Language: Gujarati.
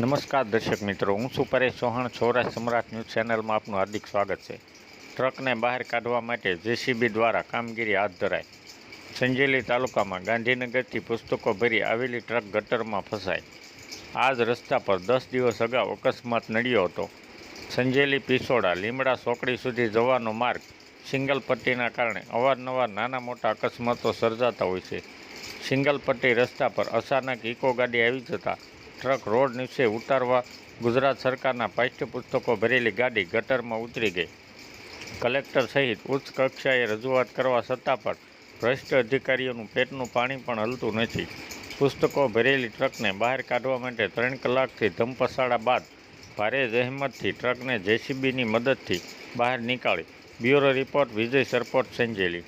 નમસ્કાર દર્શક મિત્રો, હું છું પરેશ ચૌહાણ. સૌરાષ્ટ્ર સમ્રાટ ન્યૂઝ ચેનલમાં આપનું હાર્દિક સ્વાગત છે. ટ્રકને બહાર કાઢવા માટે જેસીબી દ્વારા કામગીરી હાથ ધરાઈ. સંજેલી તાલુકામાં ગાંધીનગરથી પુસ્તકો ભરી આવેલી ટ્રક ગટરમાં ફસાઈ. આ જ રસ્તા પર દસ દિવસ અગાઉ અકસ્માત નડ્યો હતો. સંજેલી, પિસોડા, લીમડા, સોકડી સુધી જવાનો માર્ગ સિંગલ પટ્ટીના કારણે અવારનવાર નાના મોટા અકસ્માતો સર્જાતા હોય છે. સિંગલ પટ્ટી રસ્તા પર અચાનક ઇકો ગાડી આવી જતાં ટ્રક રોડ નીચે ઉતારવા ગુજરાત સરકારના પાઠ્યપુસ્તકો ભરેલી ગાડી ગટરમાં ઉતરી ગઈ. કલેક્ટર સહિત ઉચ્ચ કક્ષાએ રજૂઆત કરવા છતાં પણ ભ્રષ્ટ અધિકારીઓનું પેટનું પાણી પણ હલતું નથી. પુસ્તકો ભરેલી ટ્રકને બહાર કાઢવા માટે ત્રણ કલાકથી ધમપસાડા બાદ ભારે જહેમતથી ટ્રકને જેસીબીની મદદથી બહાર નીકાળી. Bureau report Vijay Sarpot Sanjeli.